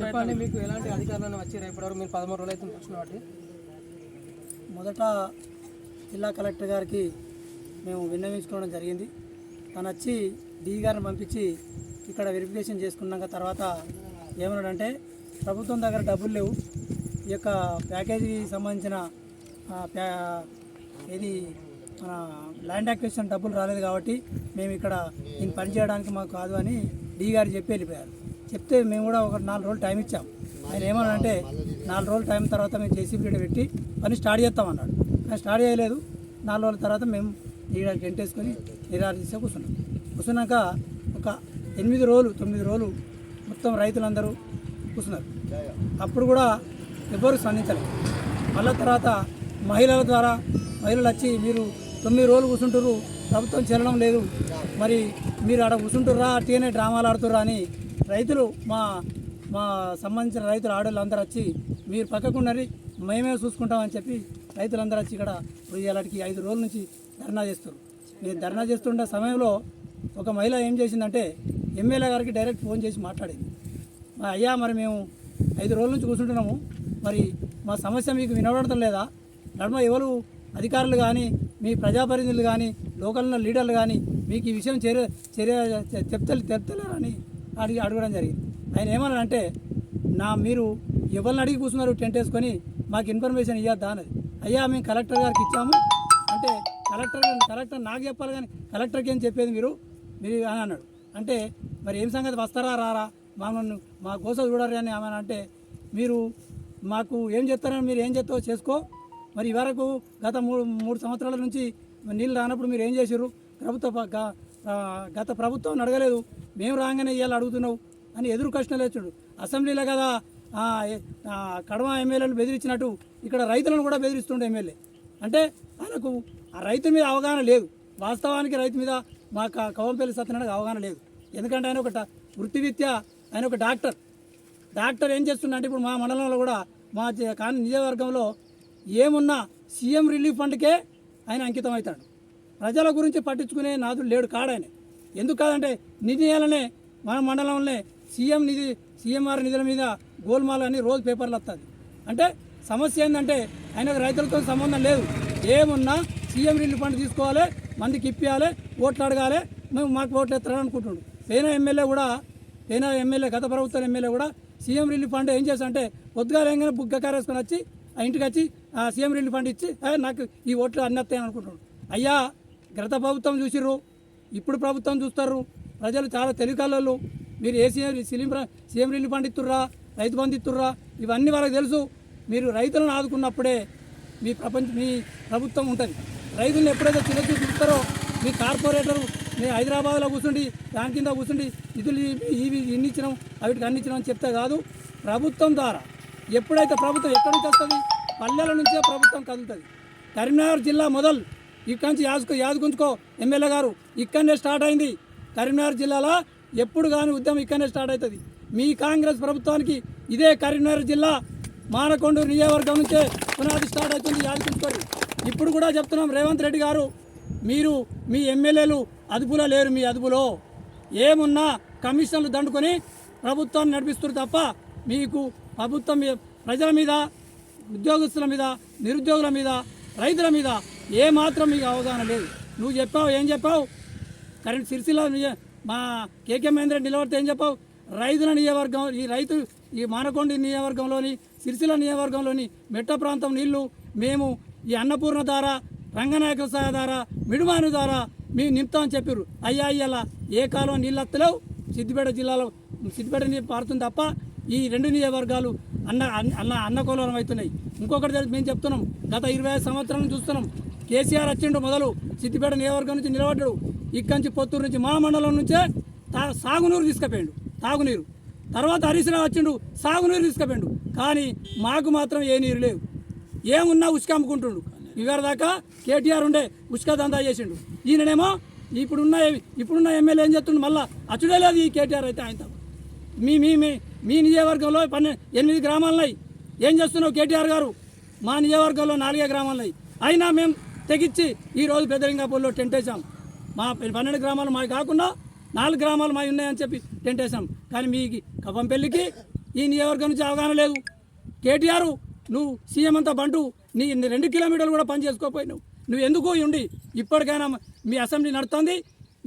చెప్పండి మీకు ఎలాంటి అధికారులను వచ్చారు? ఇప్పటివరకు మీరు పదమూడు రోజులు అయితే చూసిన వాటి. మొదట జిల్లా కలెక్టర్ గారికి మేము విన్నవించుకోవడం జరిగింది. తను వచ్చి డి గారిని పంపించి ఇక్కడ వెరిఫికేషన్ చేసుకున్నాక తర్వాత ఏమన్నాడంటే ప్రభుత్వం దగ్గర డబ్బులు లేవు. ఈ యొక్క ప్యాకేజీకి సంబంధించిన ఇది మన ల్యాండ్ అక్విజిషన్ డబ్బులు రాలేదు కాబట్టి మేము ఇక్కడ దీన్ని పని చేయడానికి మాకు కాదు అని డి గారు చెప్పి వెళ్ళిపోయారు. చెప్తే మేము కూడా ఒక నాలుగు రోజులు టైం ఇచ్చాం. ఆయన ఏమన్నాడంటే నాలుగు రోజులు టైం తర్వాత మేము జేసీబీ పెట్టి పని స్టార్ట్ చేస్తామన్నాడు. కానీ స్టార్ట్ చేయలేదు. నాలుగు రోజుల తర్వాత మేము నీడ టెంట్ వేసుకొని నిరాశిస్తే కూర్చున్నాం. కూర్చున్నాక ఒక ఎనిమిది రోజులు తొమ్మిది రోజులు మొత్తం రైతులందరూ కూర్చున్నారు. అప్పుడు కూడా ఎవ్వరు స్పందించలేదు. మళ్ళా తర్వాత మహిళల ద్వారా మహిళలు వచ్చి మీరు తొమ్మిది రోజులు కూర్చుంటారు ప్రభుత్వం చేరడం లేదు. మరి మీరు ఆడ కూర్చుంటుర్రా అట్టిగానే డ్రామాలు ఆడుతుర్రా అని రైతులు మా మా సంబంధించిన రైతులు ఆడవాళ్ళు అందరూ వచ్చి మీరు పక్కకున్నది మేమే చూసుకుంటామని చెప్పి రైతులందరూ వచ్చి ఇక్కడ ఇప్పుడు ఇలాంటికి ఐదు రోజుల నుంచి ధర్నా చేస్తారు. మీరు ధర్నా చేస్తుండే సమయంలో ఒక మహిళ ఏం చేసిందంటే ఎమ్మెల్యే గారికి డైరెక్ట్ ఫోన్ చేసి మాట్లాడింది. మా అయ్యా మరి మేము ఐదు రోజుల నుంచి కూర్చుంటున్నాము. మరి మా సమస్య మీకు వినబడటం లేదా? నడుమ ఎవరు? అధికారులు కానీ మీ ప్రజాప్రతినిధులు కానీ లోకల్ ఉన్న లీడర్లు కానీ మీకు ఈ విషయం చర్య చర్య చెప్తలే చెప్తలేరని అడిగి అడగడం జరిగింది. ఆయన ఏమన్నాడంటే నా మీరు ఎవరిని అడిగి కూర్చున్నారు టెంట్ వేసుకొని మాకు ఇన్ఫర్మేషన్ ఇవ్వద్దా అన్నది. అయ్యా మేము కలెక్టర్ గారికి ఇచ్చాము. అంటే కలెక్టర్ కలెక్టర్ నాకు చెప్పాలి కానీ కలెక్టర్కి ఏం చెప్పేది మీరు? మీరు అని అన్నాడు. అంటే మరి ఏం సంగతి? వస్తారా రారా? మమ్మల్ని మా కోసం చూడరు అని ఆమె అంటే మీరు మాకు ఏం చెప్తారని మీరు ఏం చెప్తావో చేసుకో. మరి వరకు గత మూడు మూడు సంవత్సరాల నుంచి నీళ్ళు రానప్పుడు మీరు ఏం చేశారు ప్రభుత్వ గత ప్రభుత్వం అడగలేదు. మేము రాగానే ఇవాళ అడుగుతున్నావు అని ఎదురు కష్టాలు వచ్చాడు అసెంబ్లీలో కదా కడవ ఎమ్మెల్యేలు బెదిరించినట్టు ఇక్కడ రైతులను కూడా బెదిరిస్తుండే ఎమ్మెల్యే. అంటే ఆయనకు ఆ రైతు మీద అవగాహన లేదు. వాస్తవానికి రైతు మీద మా కవంపల్లి సత్యనారాయణకు అవగాహన లేదు. ఎందుకంటే ఆయన ఒక వృత్తి విద్య ఆయన ఒక డాక్టర్. డాక్టర్ ఏం చేస్తుందంటే ఇప్పుడు మా మండలంలో కూడా మా కానీ నియోజకవర్గంలో ఏమున్నా సీఎం రిలీఫ్ ఫండ్కే ఆయన అంకితం అవుతాడు. ప్రజల గురించి పట్టించుకునే నాదుడు లేడు కాడాయన ఎందుకు కాదంటే నిధియాలనే మన మండలంలోనే సీఎం నిధి సీఎంఆర్ నిధుల మీద గోల్మాల్ అని రోజు పేపర్లు వస్తుంది. అంటే సమస్య ఏంటంటే ఆయనకు రైతులతో సంబంధం లేదు. ఏమున్నా సీఎం రిలీఫ్ ఫండ్ తీసుకోవాలి మందికి ఇప్పియాలి ఓట్లు అడగాలి మేము మాకు ఓట్లు ఎత్తాలని అనుకుంటున్నాడు. పేనా ఎమ్మెల్యే కూడా పేనా ఎమ్మెల్యే గత ప్రభుత్వం ఎమ్మెల్యే కూడా సీఎం రిలీఫ్ ఫండ్ ఏం చేస్తా పొద్దుగా లేగానే బుగ్గ కారేసుకొని వచ్చి ఆ ఇంటికి వచ్చి ఆ సీఎం రిలీఫ్ ఫండ్ ఇచ్చి నాకు ఈ ఓట్లు అన్నత్తాయని అనుకుంటున్నాడు. అయ్యా గత ప్రభుత్వం చూసిర్రు ఇప్పుడు ప్రభుత్వం చూస్తారు. ప్రజలు చాలా తెలివికళ్ళు మీరు ఏ CM CM CM relief fund ఇస్తుర్రా Rythu Bandhu ఇస్తుర్రా ఇవన్నీ వాళ్ళకి తెలుసు. మీరు రైతులను ఆదుకున్నప్పుడే మీ ప్రపంచ మీ ప్రభుత్వం ఉంటుంది. రైతులను ఎప్పుడైతే చిన్న చూస్తారో మీ కార్పొరేటర్ మీ హైదరాబాద్లో కూర్చుండి దాని కింద కూర్చుండి నిధులు ఇవి- ఇవి ఇన్ని ఇచ్చినాం అవిటికి అన్ని ఇచ్చినాం అని చెప్తే కాదు. ప్రభుత్వం ద్వారా ఎప్పుడైతే ప్రభుత్వం ఎక్కడి నుంచి వస్తుంది? పల్లెల నుంచే ప్రభుత్వం కదులుతుంది. కరీంనగర్ జిల్లా మొదలు ఇక్కడి నుంచి యాజకు యాదగుంచుకో ఎమ్మెల్యే గారు ఇక్కడనే స్టార్ట్ అయింది. కరీంనగర్ జిల్లాలో ఎప్పుడు కానీ ఉద్యమం ఇక్కడనే స్టార్ట్ అవుతుంది. మీ కాంగ్రెస్ ప్రభుత్వానికి ఇదే కరీంనగర్ జిల్లా మానకొండూరు నియోజకవర్గం నుంచే పునాది స్టార్ట్ అవుతుంది యాదగుంచుకోరు ఇప్పుడు కూడా చెప్తున్నాం రేవంత్ రెడ్డి గారు మీరు మీ ఎమ్మెల్యేలు అదుపులో లేరు మీ అదుపులో. ఏమున్నా కమిషన్లు దండుకొని ప్రభుత్వాన్ని నడిపిస్తారు తప్ప మీకు ప్రభుత్వం ప్రజల మీద ఉద్యోగస్తుల మీద నిరుద్యోగుల మీద రైతుల మీద ఏ మాత్రం మీకు అవగాహన లేదు. నువ్వు చెప్పావు ఏం చెప్పావు? కరెంట్ సిరిసిల్ల మా కేకే మహేంద్ర నిలబడితే ఏం చెప్పావు? రైతుల నియోజకవర్గం ఈ రైతు ఈ మానకొండ నియోజకవర్గంలోని సిరిసిల్ల నియోజకవర్గంలోని మెట్ట ప్రాంతం నీళ్ళు మేము ఈ అన్నపూర్ణ ద్వారా రంగనాయకుల సాయ ద్వారా మిడుమాను ద్వారా మేము నింపుతామని చెప్పారు అయ్యా అయ్యలా ఏ కాలం నీళ్ళు వస్తలేవు? సిద్దిపేట జిల్లాలో సిద్దిపేట నీరు పారుతుంది తప్ప ఈ రెండు నియోజకవర్గాలు అన్న అన్న- అన్న అన్నకోలం అవుతున్నాయి. ఇంకొకటి మేము చెప్తున్నాం గత ఇరవై ఐదు చూస్తున్నాం. కేసీఆర్ వచ్చిండు మొదలు సిద్దిపేట నియోజకవర్గం నుంచి నిలబడ్డాడు. ఇక్కడి నుంచి పొత్తూరు నుంచి మా మండలం నుంచే తా సాగునీరు తీసుకుపోయాడు. తాగునీరు. తర్వాత హరీష్ రావు వచ్చిండు సాగునీరు తీసుకుపోయాడు. కానీ మాకు మాత్రం ఏ నీరు లేవు. ఏమున్నా ఉసుక అమ్ముకుంటుండు. ఇవాళ దాకా కేటీఆర్ ఉండే ఉసుక దందా చేసిండు. ఈయననేమో ఇప్పుడున్న ఇప్పుడున్న ఎమ్మెల్యే ఏం చెప్తుండు మళ్ళీ అచ్చుడే లేదు ఈ కేటీఆర్ అయితే ఆయన మీ మీ మీ నియోజకవర్గంలో పన్నె ఎనిమిది గ్రామాలున్నాయి. ఏం చేస్తున్నావు కేటీఆర్ గారు? మా నియోజకవర్గంలో నాలుగే గ్రామాలున్నాయి. అయినా మేము తెగించి ఈరోజు రోజు పెద్దలింగాపూర్లో టెంట్ వేసాం మా పన్నెండు గ్రామాలు మావి కాకుండా నాలుగు గ్రామాలు మావి ఉన్నాయని చెప్పి టెంట్ వేసాం కానీ మీ కవ్వంపల్లికి ఈ నియోజకవర్గం నుంచి అవగాహన లేదు. కేటీఆర్ నువ్వు సీఎం అంతా బంటు నీ రెండు కిలోమీటర్లు కూడా పని చేసుకోపోయినావు నువ్వు ఎందుకు ఉండి ఇప్పటికైనా మీ అసెంబ్లీ నడుతుంది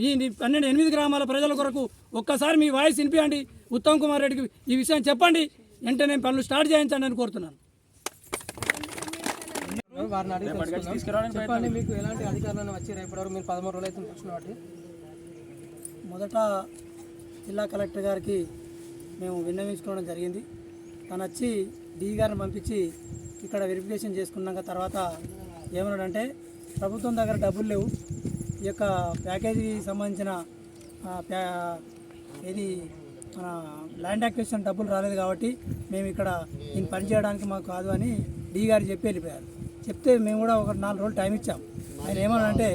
ఈ నీ పన్నెండు ఎనిమిది గ్రామాల ప్రజల కొరకు ఒక్కసారి మీ వాయిస్ వినిపించండి ఉత్తమ్ కుమార్ రెడ్డికి ఈ విషయం చెప్పండి. వెంటనే పనులు స్టార్ట్ చేయించండి అని కోరుతున్నాను. వారిని అడిగి. చెప్పండి మీకు ఎలాంటి అధికారులను వచ్చి ఇప్పటివరకు మీరు పదమూడు రోజులు అవుతుంది చూసిన వాటి? మొదట జిల్లా కలెక్టర్ గారికి మేము విన్నవించుకోవడం జరిగింది. తను వచ్చి డీ గారిని పంపించి ఇక్కడ వెరిఫికేషన్ చేసుకున్నాక తర్వాత ఏమన్నాడంటే ప్రభుత్వం దగ్గర డబ్బులు లేవు. ఈ యొక్క ప్యాకేజీకి సంబంధించిన ఏది మన ల్యాండ్ అక్విజిషన్ డబ్బులు రాలేదు కాబట్టి మేము ఇక్కడ దీన్ని పని చేయడానికి మాకు కాదు అని డీ గారు చెప్పి వెళ్ళిపోయారు. చెప్తే మేము కూడా ఒక నాలుగు రోజులు టైం ఇచ్చాం. ఆయన ఏమన్నాడంటే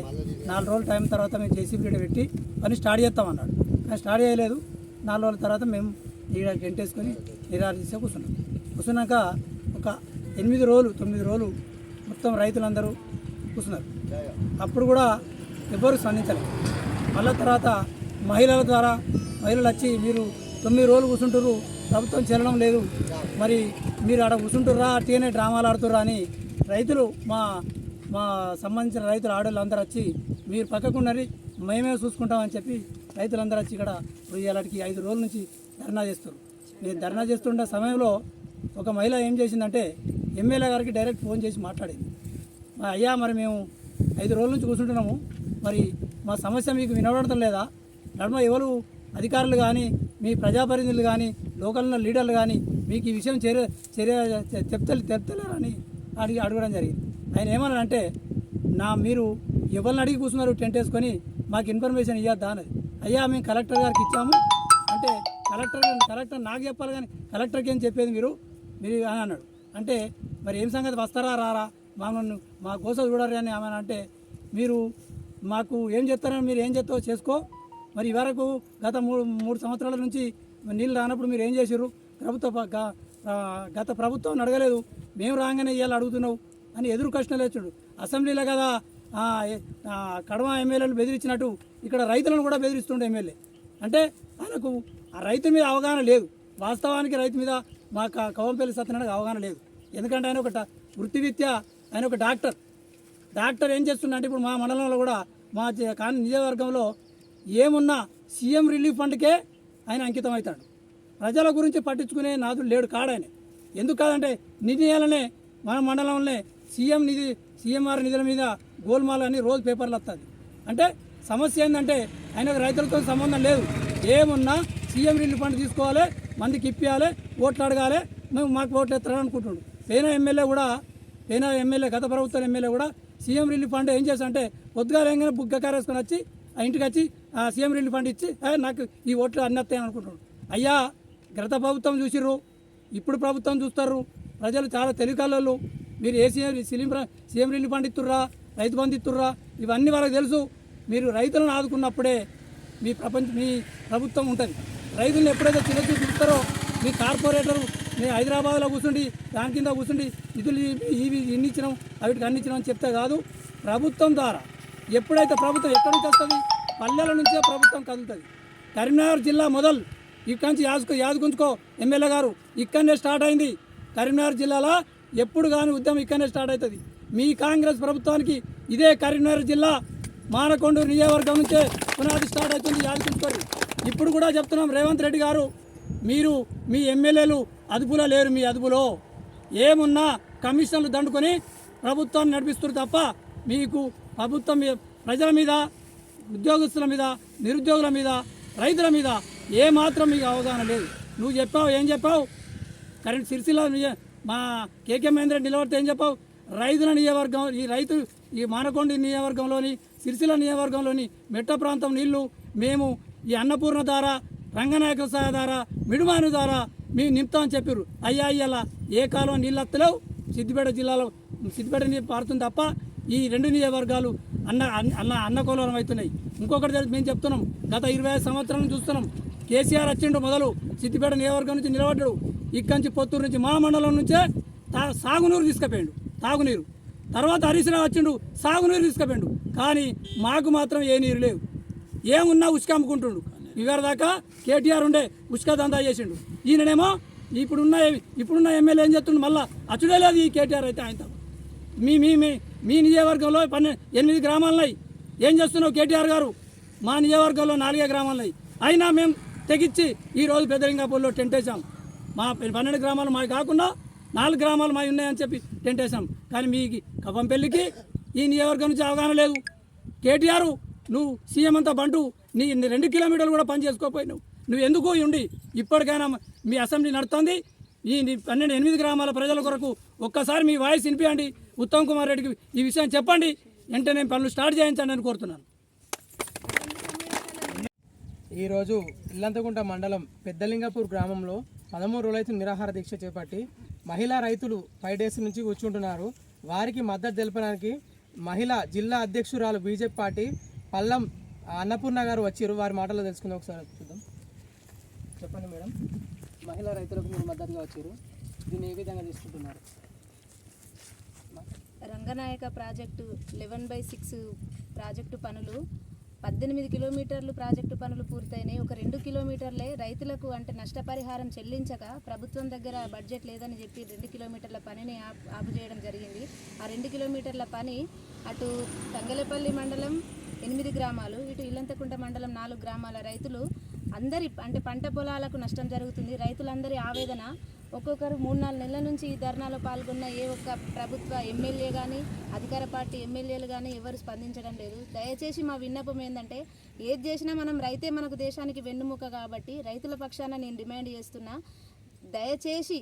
నాలుగు రోజుల టైం తర్వాత మేము జేసీబీ పెట్టి పని స్టార్ట్ చేస్తామన్నాడు కానీ స్టార్ట్ చేయలేదు. నాలుగు రోజుల తర్వాత మేము ఈడ గెంటేసుకొని వేసుకొని నిరాశిస్తే కూర్చున్నాం. కూర్చున్నాక ఒక ఎనిమిది రోజులు తొమ్మిది రోజులు మొత్తం రైతులందరూ కూర్చున్నారు. అప్పుడు కూడా ఎవరు స్పందించలేదు మళ్ళీ తర్వాత మహిళల ద్వారా మహిళలు వచ్చి మీరు తొమ్మిది రోజులు కూర్చుంటారు ప్రభుత్వం చెల్లడం లేదు. మరి మీరు ఆడ కూర్చుంటుర్రా అట్టిగానే డ్రామాలు ఆడుతుర్రా అని రైతులు మా మా సంబంధించిన రైతులు ఆడవాళ్ళు అందరూ వచ్చి మీరు పక్కకున్నది మేమే చూసుకుంటామని చెప్పి రైతులందరూ వచ్చి ఇక్కడ రొయ్యలకి ఐదు రోజుల నుంచి ధర్నా చేస్తారు నేను ధర్నా చేస్తుండే సమయంలో ఒక మహిళ ఏం చేసిందంటే ఎమ్మెల్యే గారికి డైరెక్ట్ ఫోన్ చేసి మాట్లాడింది. మా అయ్యా మరి మేము ఐదు రోజుల నుంచి కూర్చుంటున్నాము మరి మా సమస్య మీకు వినబడటం లేదా? నడుమ ఎవరు? అధికారులు కానీ మీ ప్రజాప్రతినిధులు కానీ లోకల్ లీడర్లు కానీ మీకు ఈ విషయం చర్య చర్య చెప్తే చెప్తలేరని అడిగి అడగడం జరిగింది. ఆయన ఏమన్నా అంటే నా మీరు ఎవరిని అడిగి కూర్చున్నారు టెంట్ వేసుకొని మాకు ఇన్ఫర్మేషన్ ఇవ్వద్దా అన్నది అయ్యా మేము కలెక్టర్ గారికి ఇచ్చాము. అంటే కలెక్టర్ కలెక్టర్ నాకు చెప్పాలి కానీ కలెక్టర్కి ఏం చెప్పేది మీరు? మీరు అని అన్నాడు. అంటే మరి ఏం సంగతి? వస్తారా రారా? మమ్మల్ని మా కోసం చూడరు అని ఆమె అంటే మీరు మాకు ఏం చెప్తారని మీరు ఏం చెప్తావో చేసుకో. మరి వరకు గత మూడు మూడు సంవత్సరాల నుంచి నీళ్ళు రానప్పుడు మీరు ఏం చేశారు ప్రభుత్వ గత ప్రభుత్వం అడగలేదు మేము రాగానే ఇవాళ అడుగుతున్నావు అని ఎదురు కష్టం లేచుడు. అసెంబ్లీలో కదా కడవ కడమ ఎమ్మెల్యేలు బెదిరించినట్టు ఇక్కడ రైతులను కూడా బెదిరిస్తుండే ఎమ్మెల్యే. అంటే ఆయనకు ఆ రైతు మీద అవగాహన లేదు. వాస్తవానికి రైతు మీద మా కవంపల్లి సత్యనారాయణకు అవగాహన లేదు. ఎందుకంటే ఆయన ఒక ట- వృత్తి విద్య ఆయన ఒక డాక్టర్. డాక్టర్ ఏం చేస్తుండే ఇప్పుడు మా మండలంలో కూడా మా కానీ నియోజకవర్గంలో ఏమున్నా సీఎం రిలీఫ్ ఫండ్కే ఆయన అంకితం అవుతాడు ప్రజల గురించి పట్టించుకునే నాదుడు లేడు కాడాయన ఎందుకు కాదంటే నిర్ణయాలనే మన మండలంలోనే సీఎం నిధి సీఎంఆర్ నిధుల మీద గోల్మాల్ అని రోజు పేపర్లు వస్తుంది అంటే సమస్య ఏంటంటే ఆయనకు రైతులతో సంబంధం లేదు. ఏమున్నా సీఎం రిలీఫ్ ఫండ్ తీసుకోవాలి మందికి ఇప్పియాలి ఓట్లు అడగాలి మేము మాకు ఓట్లు ఎత్తారని అనుకుంటున్నాడు. పేన ఎమ్మెల్యే కూడా పేనా ఎమ్మెల్యే గత ప్రభుత్వం ఎమ్మెల్యే కూడా సీఎం రిలీఫ్ ఫండ్ ఏం చేస్తా అంటే పొద్దుగా లేగానే బుగ్గ కారేసుకొని వచ్చి ఆ ఇంటికి వచ్చి ఆ సీఎం రిలీఫ్ ఫండ్ ఇచ్చి నాకు ఈ ఓట్లు అన్నత్తాయని వస్తాయని అనుకుంటున్నాడు. అయ్యా గత ప్రభుత్వం చూసిర్రు ఇప్పుడు ప్రభుత్వం చూస్తారు. ప్రజలు చాలా తెలివికళ్ళు మీరు ఏ CM CM CM relief fund ఇస్తుర్రా Rythu Bandhu ఇస్తుర్రా ఇవన్నీ వాళ్ళకి తెలుసు. మీరు రైతులను ఆదుకున్నప్పుడే మీ ప్రపంచ మీ ప్రభుత్వం ఉంటుంది. రైతులను ఎప్పుడైతే చిన్న చూస్తారో మీ కార్పొరేటర్ మీ హైదరాబాద్లో కూర్చుండి దాని కింద కూర్చుండి నిధులు ఇవి- ఇవి ఇన్ని ఇచ్చినాం అవిటికి అన్ని ఇచ్చినాం అని చెప్తే కాదు. ప్రభుత్వం ద్వారా ఎప్పుడైతే ప్రభుత్వం ఎక్కడి నుంచి వస్తుంది? పల్లెల నుంచే ప్రభుత్వం కదులుతుంది. కరీంనగర్ జిల్లా మొదలు ఇక్కడి నుంచి యాదు యాదుకుంచుకో ఎమ్మెల్యే గారు ఇక్కడనే స్టార్ట్ అయింది. కరీంనగర్ జిల్లాలో ఎప్పుడు కానీ ఉద్యమం ఇక్కడనే స్టార్ట్ అవుతుంది. మీ కాంగ్రెస్ ప్రభుత్వానికి ఇదే కరీంనగర్ జిల్లా మానకొండూరు నియోజకవర్గం నుంచే పునాది స్టార్ట్ అవుతుంది యాదకుంచుకోరు ఇప్పుడు కూడా చెప్తున్నాం రేవంత్ రెడ్డి గారు మీరు మీ ఎమ్మెల్యేలు అదుపులో లేరు మీ అదుపులో. ఏమున్నా కమిషన్లు దండుకొని ప్రభుత్వాన్ని నడిపిస్తారు తప్ప మీకు ప్రభుత్వం ప్రజల మీద ఉద్యోగస్తుల మీద నిరుద్యోగుల మీద రైతుల మీద ఏ మాత్రం మీకు అవగాహన లేదు. నువ్వు చెప్పావు ఏం చెప్పావు? కరెంట్ సిరిసిల్ల నియ- మా కేకే మహేంద్ర నిలబడితే ఏం చెప్పావు? రైతుల నియోజకవర్గం ఈ రైతు ఈ మానకొండ నియోజకవర్గంలోని సిరిసిల్ల నియోజకవర్గంలోని మెట్ట ప్రాంతం నీళ్ళు మేము ఈ అన్నపూర్ణ ద్వారా రంగనాయక సాయ ద్వారా మిడుమాను ద్వారా మేము నింపుతామని చెప్పారు అయ్యా అయ్యలా ఏ కాలం నీళ్ళు వస్తలేవు సిద్దిపేట జిల్లాలో సిద్దిపేట నీరు పారుతుంది తప్ప ఈ రెండు నియోజకవర్గాలు అన్న అన్న- అన్నకోలం అవుతున్నాయి. ఇంకొకటి మేము చెప్తున్నాం గత ఇరవై ఐదు సంవత్సరాల చూస్తున్నాం. కేసీఆర్ వచ్చిండు మొదలు సిద్దిపేట నియోజకవర్గం నుంచి నిలబడ్డాడు. ఇక్కడి నుంచి పొత్తూరు నుంచి మా మండలం నుంచే తా సాగునీరు తీసుకుపోయాడు. తాగునీరు. తర్వాత హరీష్ రావు వచ్చిండు సాగునీరు తీసుకుపోయాడు. కానీ మాకు మాత్రం ఏ నీరు లేవు. ఏమున్నా ఉసుక అమ్ముకుంటుండు ఇవాళ దాకా కేటీఆర్ ఉండే ఉసుక దందా చేసిండు. ఈయననేమో ఇప్పుడున్న ఇప్పుడున్న ఎమ్మెల్యే ఏం చెప్తుండు మళ్ళా అచ్చుడే లేదు ఈ కేటీఆర్ అయితే ఆయనతో మీ మీ మీ మీ నియోజకవర్గంలో పన్నె ఎనిమిది గ్రామాలున్నాయి. ఏం చేస్తున్నావు కేటీఆర్ గారు? మా నియోజకవర్గంలో నాలుగే గ్రామాలున్నాయి. అయినా మేము తెగించి ఈరోజు పెద్దలింగాపూర్లో టెంట్ వేసాం మా పన్నెండు గ్రామాలు మావి కాకుండా నాలుగు గ్రామాలు మావి ఉన్నాయని చెప్పి టెంట్ వేసాం కానీ మీ కవ్వంపల్లికి ఈ నియోజకవర్గం నుంచి అవగాహన లేదు. కేటీఆర్ నువ్వు సీఎం అంతా బంటు నీ రెండు కిలోమీటర్లు కూడా పని చేసుకోపోయినావు నువ్వు. ఎందుకు ఉండి? ఇప్పటికైనా మీ అసెంబ్లీ నడుతుంది ఈ నీ పన్నెండు ఎనిమిది గ్రామాల ప్రజల కొరకు ఒక్కసారి మీ వాయిస్ వినిపించండి ఉత్తమ్ కుమార్ రెడ్డికి ఈ విషయం చెప్పండి. వెంటనే పనులు స్టార్ట్ చేయించండి అని కోరుతున్నాను. ఈరోజు ఇల్లంతగుంట మండలం పెద్దలింగపూర్ గ్రామంలో పదమూడు రోజులైతే నిరాహార దీక్ష చేపట్టి మహిళా రైతులు ఫైవ్ డేస్ నుంచి కూర్చుంటున్నారు. వారికి మద్దతు తెలపడానికి మహిళా జిల్లా అధ్యక్షురాలు బీజేపీ పార్టీ పల్లం అన్నపూర్ణ గారు వచ్చారు. వారి మాటలు తెలుసుకుందాం. ఒకసారి చూద్దాం. చెప్పండి మేడం. మహిళా రైతులకు మీరు మద్దతుగా వచ్చారు. దీన్ని ఏ విధంగా తీసుకుంటున్నారు? Ranganayaka project eleven by six project పనులు పద్దెనిమిది కిలోమీటర్లు ప్రాజెక్టు పనులు పూర్తయినాయి. ఒక రెండు కిలోమీటర్లే రైతులకు అంటే నష్టపరిహారం చెల్లించక ప్రభుత్వం దగ్గర బడ్జెట్ లేదని చెప్పి రెండు కిలోమీటర్ల పనిని ఆపు చేయడం జరిగింది. ఆ రెండు కిలోమీటర్ల పని అటు తంగలపల్లి మండలం ఎనిమిది గ్రామాలు ఇటు ఇల్లంతకుంట మండలం నాలుగు గ్రామాల రైతులు అందరి అంటే పంట పొలాలకు నష్టం జరుగుతుంది. రైతులందరి ఆవేదన ఒక్కొక్కరు మూడు నాలుగు నెలల నుంచి ఈ ధర్నాలో పాల్గొన్న ఏ ఒక్క ప్రభుత్వ ఎమ్మెల్యే కానీ అధికార పార్టీ ఎమ్మెల్యేలు కానీ ఎవరు స్పందించడం లేదు. దయచేసి మా విన్నపం ఏంటంటే ఏది చేసినా మనం రైతే మనకు దేశానికి వెన్నుముక కాబట్టి రైతుల పక్షాన నేను డిమాండ్ చేస్తున్నా దయచేసి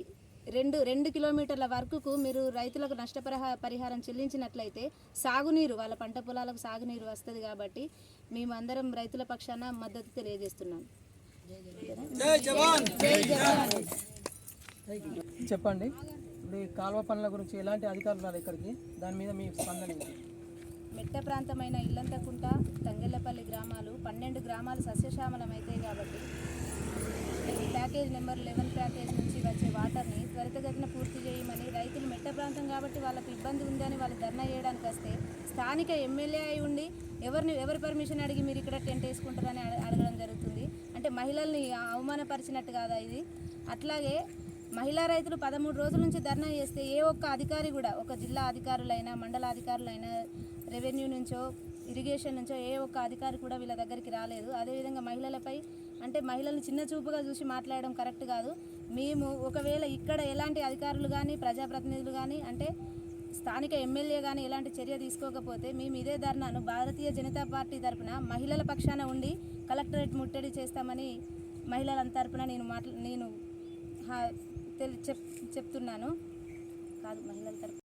రెండు రెండు కిలోమీటర్ల వరకుకు మీరు రైతులకు నష్టపరిహా పరిహారం చెల్లించినట్లయితే సాగునీరు వాళ్ళ పంట పొలాలకు సాగునీరు వస్తుంది కాబట్టి మేము అందరం రైతుల పక్షాన మద్దతు తెలియజేస్తున్నాం. చెప్పండి. ఇప్పుడు ఈ కాలువ పనుల గురించి ఎలాంటి అధికారులు రాదు ఇక్కడికి? దాని మీద మీ స్పందన ఏంటి? మెట్ట ప్రాంతమైన ఇల్లంతకుంట తంగెళ్ళపల్లి గ్రామాలు పన్నెండు గ్రామాలు సస్యశ్యామలం అవుతాయి కాబట్టి ప్యాకేజ్ నెంబర్ లెవెన్ ప్యాకేజ్ నుంచి వచ్చే వాటర్ని త్వరితగతిన పూర్తి చేయమని రైతులు మెట్ట ప్రాంతం కాబట్టి వాళ్ళకి ఇబ్బంది ఉందని వాళ్ళు ధర్నా చేయడానికి వస్తే స్థానిక ఎమ్మెల్యే అయి ఉండి ఎవరిని ఎవరి పర్మిషన్ అడిగి మీరు ఇక్కడ టెంట్ వేసుకుంటారని అడగడం జరుగుతుంది. అంటే మహిళల్ని అవమానపరిచినట్టు కాదా ఇది? అట్లాగే మహిళా రైతులు పదమూడు రోజుల నుంచి ధర్నా చేస్తే ఏ ఒక్క అధికారి కూడా ఒక జిల్లా అధికారులైనా మండల అధికారులైనా రెవెన్యూ నుంచో ఇరిగేషన్ నుంచో ఏ ఒక్క అధికారి కూడా వీళ్ళ దగ్గరికి రాలేదు. అదేవిధంగా మహిళలపై అంటే మహిళలను చిన్న చూపుగా చూసి మాట్లాడడం కరెక్ట్ కాదు. మేము ఒకవేళ ఇక్కడ ఎలాంటి అధికారులు కానీ ప్రజాప్రతినిధులు కానీ అంటే స్థానిక ఎమ్మెల్యే కానీ ఎలాంటి చర్య తీసుకోకపోతే మేము ఇదే ధర్నాను భారతీయ జనతా పార్టీ తరఫున మహిళల పక్షాన ఉండి కలెక్టరేట్ ముట్టడి చేస్తామని మహిళల తరపున నేను మాట్లా నేను తెలి చెప్ చెప్తున్నాను. కాదు మహిళల తరఫు